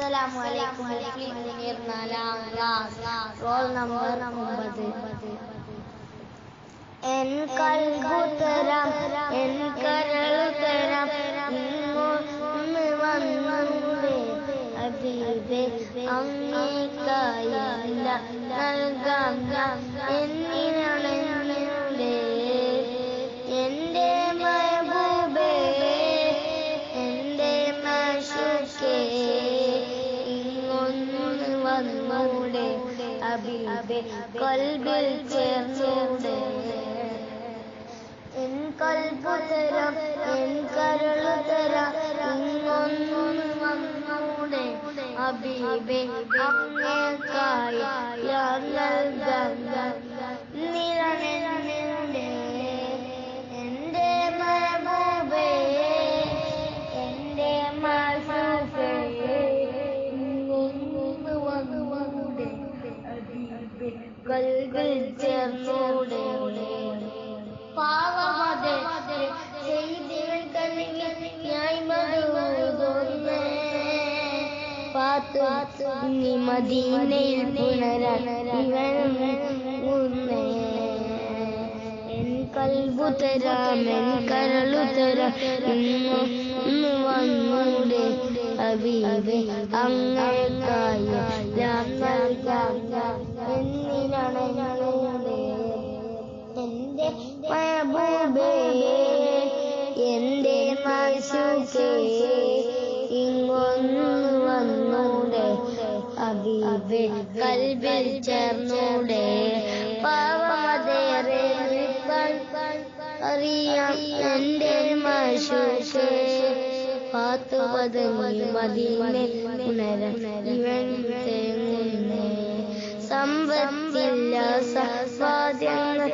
അസ്സലാമു അലൈക്കും മുസ്ലിം മുനീർ നാലാം ക്ലാസ് റോൾ നമ്പർ ഒമ്പത്. എൻ കൽബു തരാം എൻ കരളു തരാം അബീബെ അങ്ങേക്കായില്ല നൽകാം എന്നിനാണ് വന്നൂടെ അബീബെ കൽബിൽ ചേർന്നൂടെ എൻ കൽബു എൻ കരളു തരാം ഇങ്ങൊന്ന് വന്നൂടെ അബീബെ അങ്ങേക്കായി ഞാൻ കൽബിൽ ചേർന്നൂടെ പാവമതെ ചെയ്തിവൻ കണ്ണിൽ ഞായ് പാത്തു നീ മദീനയിൽ പുനരാൻ കൽബു തരാം കരളു തരാം ഇന്ന് വന്നൂടെ അബീബെ അങ്ങേക്കായ ഞാൻ നൽകാം എന്റെ ഇങ്ങൊന്നു വന്നൂടെ അബീബെ കൽബിൽ ചേർന്നൂടെ പാവമതേറെ അറിയാം എന്റെ മശുക്കേ പാത്തു പദമി മദീനെ പുനര ഇവൻ തേങ്ങുന്നേ സമ്പത്തില്ല സസ്വാദ്യങ്ങൾ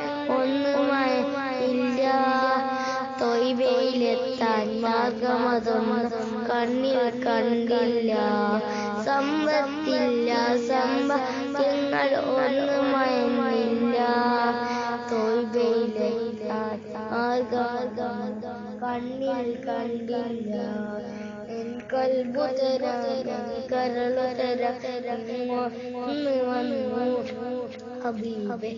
തൊയ്വയിലെത്താൻ മാർഗമതൊന്നും കണ്ണിൽ കണ്ടില്ല സമ്പത്തില്ല സമ്പങ്ങൾ ഒന്നുമയമില്ല കണ്ണിൽ കണ്ടില്ല എൻ കൽബു തരാം കരളു തരാം ഒന്ന് വന്നു ഹബീബെ